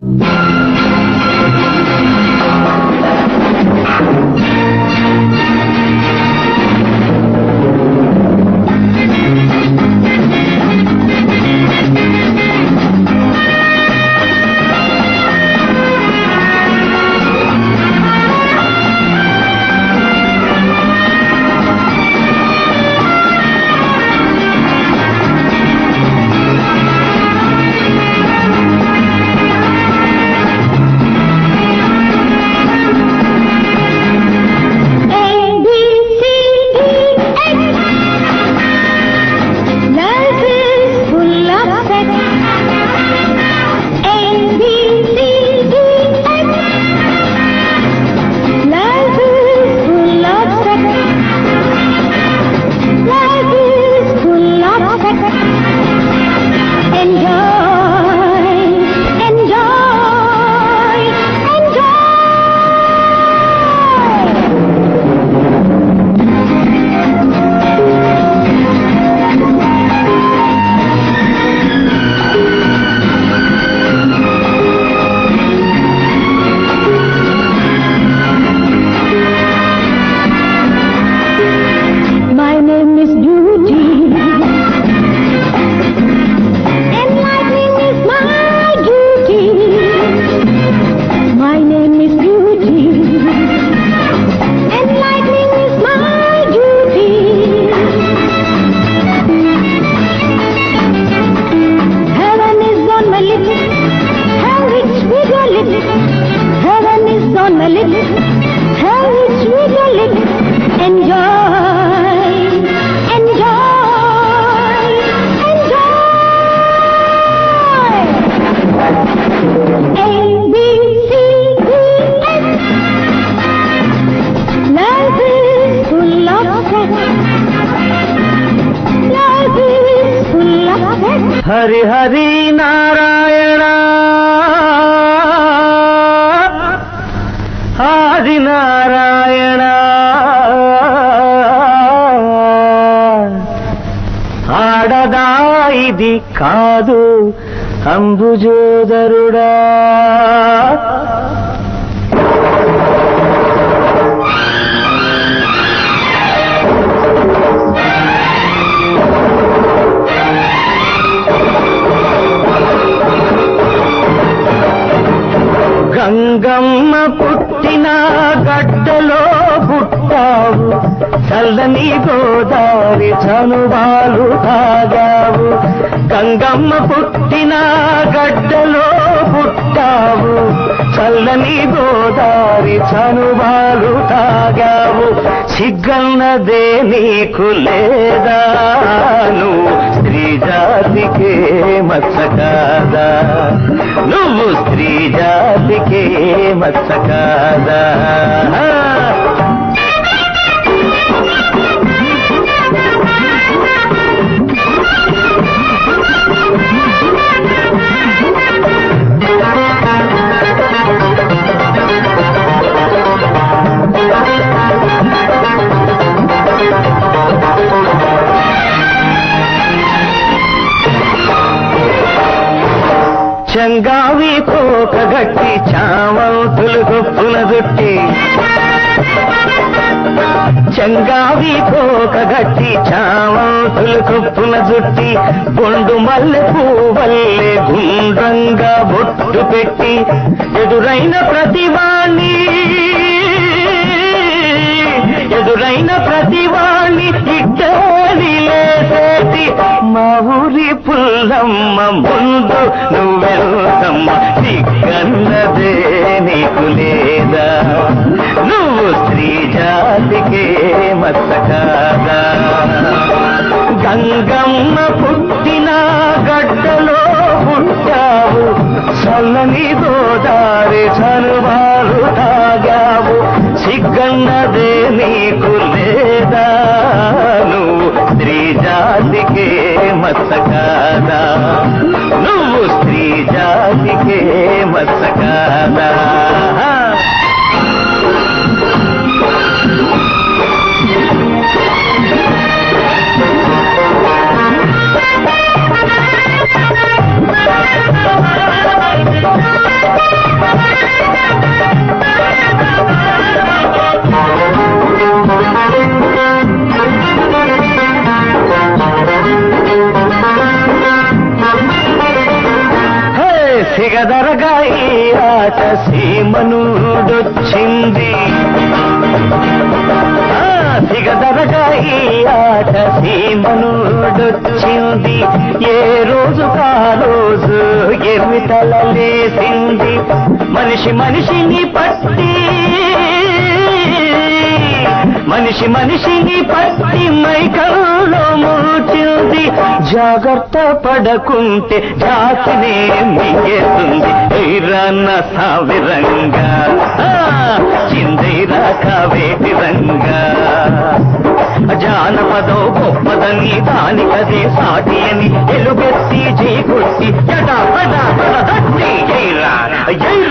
you giggling, hell is wiggling. Enjoy, enjoy, enjoy. A, B, C, D, F. Life is full of sex. Life is full of sex. Hari Hari Narayana. ఆది నారాయణ ఆడదా ఇది కాదు అంబుజోదరుడా. పుట్టావు చల్లని గోదావరి చనువాలు తాగావు. గంగమ్మ పుట్టిన గడ్డలో పుట్టావు. చల్లని గోదావరి చనువాలు తాగావు. సిగ్గన్నదే నీకు లేదాను. స్త్రీ జాతికే మచ్చ నువ్వు స్త్రీ జాతికే మచ్చ కాదా చెంగావి కోక గట్టి చావంతులు గొప్పున జుట్టి చెంగావి కోక గట్టి చావంతులు కొప్పున జుట్టి బొండు మల్లె పూవల్లే గుండ్రంగా బొట్టు పెట్టి ఎదురైన ప్రతివాణి ఎదురైన ప్రతివాణి ఇట్టని లేసేటి మా ఊరి పుల్లమ్మ ముందు నువ్వెళ్తమ్మ దిక్కన్నదే నీకు లేదా. నువ్వు స్త్రీ జాతికే మత్త కాదా. గంగమ్మ పుట్టిన గడ్డలో పుట్టావు చల్లని గోదారి చనువారు తాగావు సిగ్గన్నదే నీకు సిగదరగా ఈ ఆట సీమనుడొచ్చింది. సిగదరగా ఈ ఆట సీమనుడొచ్చింది. ఏ రోజు కా రోజు ఎర్మి తలలేసింది. మనిషి మనిషిని పట్టి మనిషి మనిషిని పట్టి మైకల్లో మూర్చింది. జాగ్రత్త పడకుంటే జాతినే మిగేస్తుంది. ఐరన్న సావిరంగా. చిందైరా కావేటి రంగా. జానపదో గొప్పదని దానికదే సాటి అని ఎలుగెత్తి చేకొట్టి ఎడా పడా పడ దట్టి ఎయిరా ఎయిరా